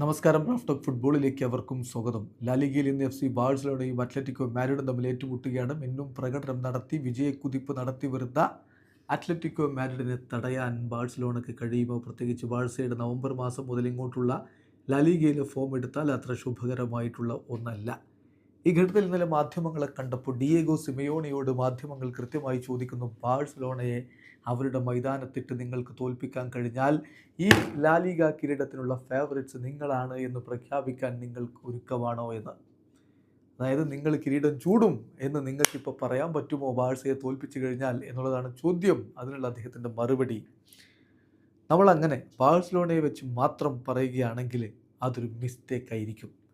നമസ്കാരം. റാഫ്റ്റോക്ക് ഫുട്ബോളിലേക്ക് അവർക്കും സ്വാഗതം. ലാലിഗയിൽ ഇന്ന് എഫ് സി ബാഴ്സലോണയും അത്ലറ്റിക്കോ മാരിഡും തമ്മിൽ ഏറ്റുമുട്ടുകയാണ്. മിന്നും പ്രകടനം നടത്തി വിജയക്കുതിപ്പ് നടത്തി വരുന്ന അത്ലറ്റിക്കോ മാരിഡിനെ തടയാൻ ബാഴ്സലോണയ്ക്ക് കഴിയുമോ? പ്രത്യേകിച്ച് ബാഴ്സയുടെ നവംബർ മാസം മുതൽ ഇങ്ങോട്ടുള്ള ലാലിഗയിലെ ഫോം എടുത്താൽ അത്ര ശുഭകരമായിട്ടുള്ള ഒന്നല്ല. ഈ ഘട്ടത്തിൽ ഇന്നലെ മാധ്യമങ്ങളെ കണ്ടപ്പോൾ ഡിയേഗോ സിമയോണിയോട് മാധ്യമങ്ങൾ കൃത്യമായി ചോദിക്കുന്നു ബാഴ്സലോണയെ അവരുടെ മൈതാനത്തിട്ട് നിങ്ങൾക്ക് തോൽപ്പിക്കാൻ കഴിഞ്ഞാൽ ഈ ലാലിഗ കിരീടത്തിനുള്ള ഫേവറേറ്റ്സ് നിങ്ങളാണ് എന്ന് പ്രഖ്യാപിക്കാൻ നിങ്ങൾക്ക് ഒരുക്കമാണോ എന്ന്? അതായത് നിങ്ങൾ കിരീടം ചൂടും എന്ന് നിങ്ങൾക്കിപ്പോൾ പറയാൻ പറ്റുമോ ബാഴ്സയെ തോൽപ്പിച്ചു കഴിഞ്ഞാൽ? എന്നുള്ളതാണ് ചോദ്യം. അതിനുള്ള അദ്ദേഹത്തിന്റെ മറുപടി. നമ്മൾ അങ്ങനെ ബാഴ്സലോണയെ വെച്ച് മാത്രം പറയുകയാണെങ്കിൽ അതൊരു മിസ്റ്റേക്ക് ആയിരിക്കും.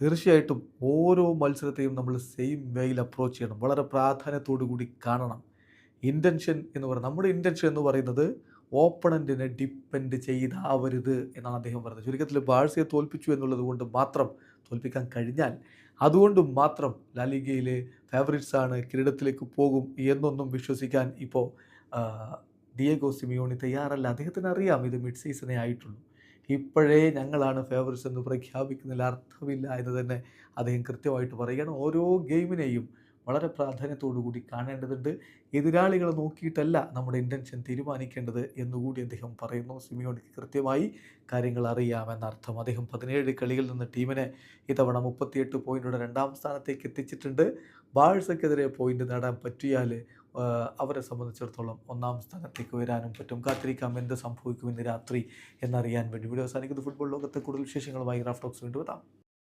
തീർച്ചയായിട്ടും ഓരോ മത്സരത്തെയും നമ്മൾ സെയിം വേയിൽ അപ്രോച്ച് ചെയ്യണം. വളരെ പ്രാധാന്യത്തോടു കൂടി കാണണം. ഇന്റൻഷൻ എന്ന് പറയുന്നത് നമ്മുടെ ഇന്റൻഷൻ എന്ന് പറയുന്നത് ഓപ്പണന്റിനെ ഡിപ്പെൻഡ് ചെയ്താവരുത് എന്നാണ് അദ്ദേഹം പറയുന്നത് ചുരുക്കത്തിൽ ബാഴ്സയെ തോൽപ്പിച്ചു എന്നുള്ളത് കൊണ്ട് മാത്രം തോൽപ്പിക്കാൻ കഴിഞ്ഞാൽ അതുകൊണ്ട് മാത്രം ലാലിഗയിലെ ഫേവറേറ്റ്സ് ആണ് കിരീടത്തിലേക്ക് പോകും എന്നൊന്നും വിശ്വസിക്കാൻ ഇപ്പോൾ ഡിയേഗോ സിമിയോണി തയ്യാറല്ല. അദ്ദേഹത്തിന് അറിയാം ഇത് മിഡ് സീസണേ ആയിട്ടുള്ളൂ. ഇപ്പോഴേ ഞങ്ങളാണ് ഫേവറേറ്റ്സ് എന്ന് പ്രഖ്യാപിക്കുന്നതിൽ അർത്ഥമില്ല എന്ന് തന്നെ അദ്ദേഹം കൃത്യമായിട്ട് പറയുകയാണ്. ഓരോ ഗെയിമിനെയും വളരെ പ്രാധാന്യത്തോടു കൂടി കാണേണ്ടതുണ്ട്. എതിരാളികളെ നോക്കിയിട്ടല്ല നമ്മുടെ ഇന്റൻഷൻ തീരുമാനിക്കേണ്ടത് എന്നുകൂടി അദ്ദേഹം പറയുന്നു. സിമിയോണിക്ക് കൃത്യമായി കാര്യങ്ങൾ അറിയാമെന്നർത്ഥം അദ്ദേഹം പതിനേഴ് കളികളിൽ നിന്ന് ടീമിനെ ഇത്തവണ മുപ്പത്തിയെട്ട് പോയിന്റോടെ രണ്ടാം സ്ഥാനത്തേക്ക് എത്തിച്ചിട്ടുണ്ട്. ബാഴ്സയ്ക്കെതിരെ പോയിന്റ് നേടാൻ പറ്റിയാൽ അവരെ സംബന്ധിച്ചിടത്തോളം ഒന്നാം സ്ഥാനത്തേക്ക് വരാനും പറ്റും. കാത്തിരിക്കാം എന്ത് സംഭവിക്കും ഇന്ന് രാത്രി എന്നറിയാൻ വേണ്ടി. വീഡിയോ അവസാനിക്കുന്നത് ഫുട്ബോൾ ലോകത്തെ കൂടുതൽ വിശേഷങ്ങളുമായി റാഫ്റ്റോക്സ് വീണ്ടും എത്താം.